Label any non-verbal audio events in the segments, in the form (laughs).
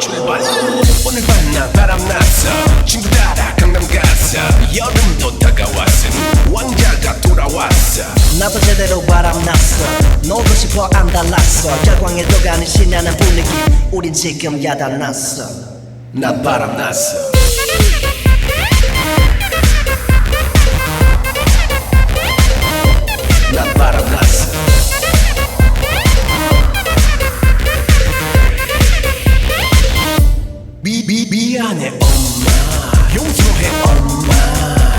출발 오늘 밤나 바람났어. 친구 따라 강남 갔어. 여름도 다가왔으니 왕자가 돌아왔어. 나도 제대로 바람났어. 놀고 싶어 안 달랐어. 결광에 도 가는 신나는 분위기. 우린 지금 야단났어. 나 바람났어 미, 미, 미안해 엄마. 용서해 엄마.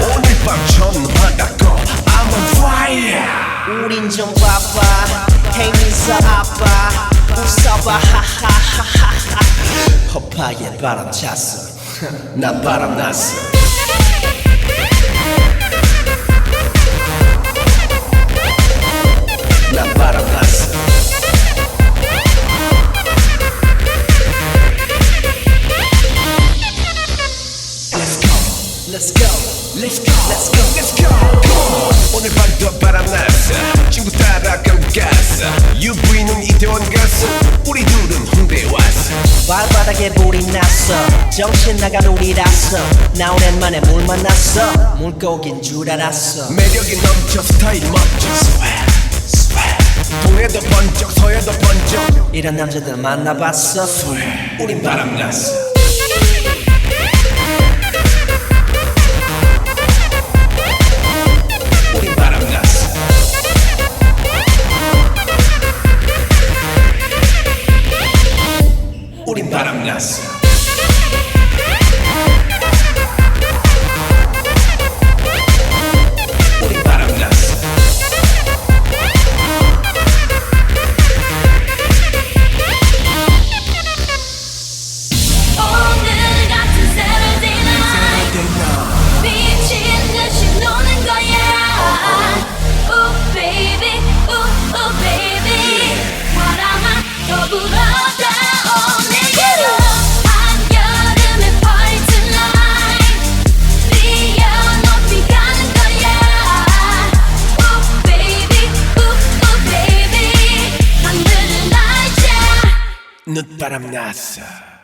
오늘 밤 전화다고 I'm on fire. 우린 좀 바빠 케이민서 아빠. 웃어봐. 하하하하하. 허파에 바람 찼어. (laughs) 나 바람 났어 Let's go. Let's go. Let's go. Come on. 오늘 밤도 바람났어. 친구 따라 강갔어 UV는 이태원 갔어 우리 둘은 홍대 왔어. 발바닥에 불이 났어. 정신 나간 우리라서 나 오랜만에 물 만났어. 물고긴 줄 알았어. 매력이 넘쳐 스타일 멋져. Swag Swag 동네도 번쩍 서해도 번쩍. 이런 남자들 만나봤어. 우린 바람났어 우린 no taramnasa.